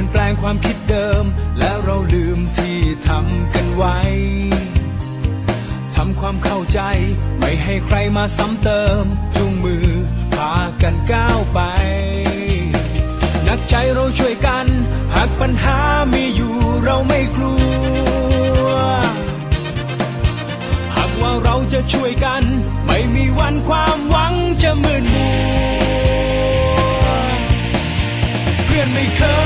เปลี่ยนแปลงความคิดเดิม แล้วเราลืมที่ทำกันไว้ทำความเข้าใจไม่ให้ใครมาซ้ำเติมจูงมือพากันก้าวไป นักใจเราช่วยกัน หากปัญหามีอยู่เราไม่กลัว หากว่าเราจะช่วยกัน ไม่มีวันความหวังจะมืดมัวเพื่อนไม่เคย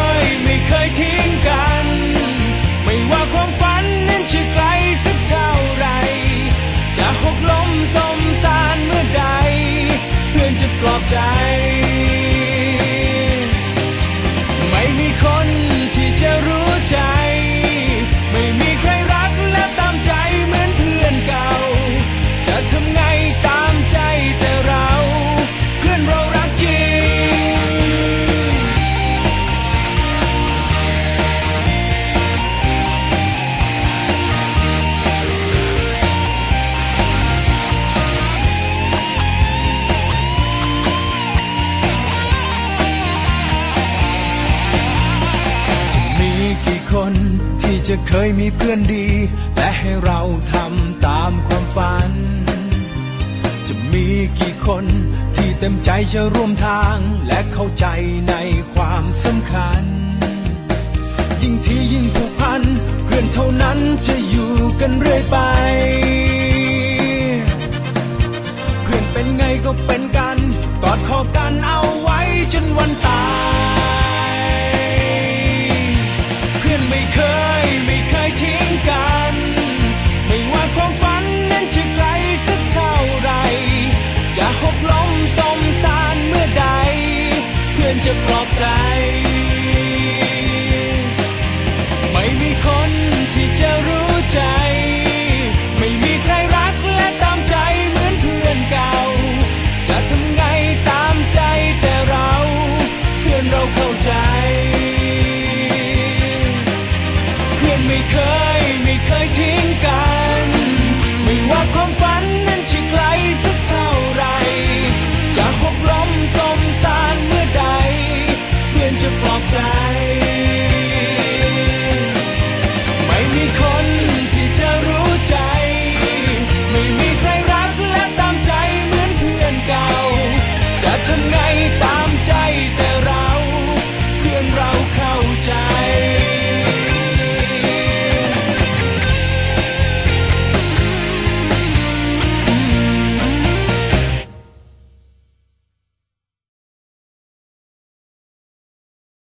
จะเคยมีเพื่อนดี และให้เราทำตามความฝัน จะมีกี่คนที่เต็มใจจะร่วมทางและเข้าใจในความสำคัญ ยิ่งที่ยิ่งผูกพัน เพื่อนเท่านั้นจะอยู่กันเรื่อยไป เพื่อนเป็นไงก็เป็นกัน กอดคอกันเอาไว้จนวันตาย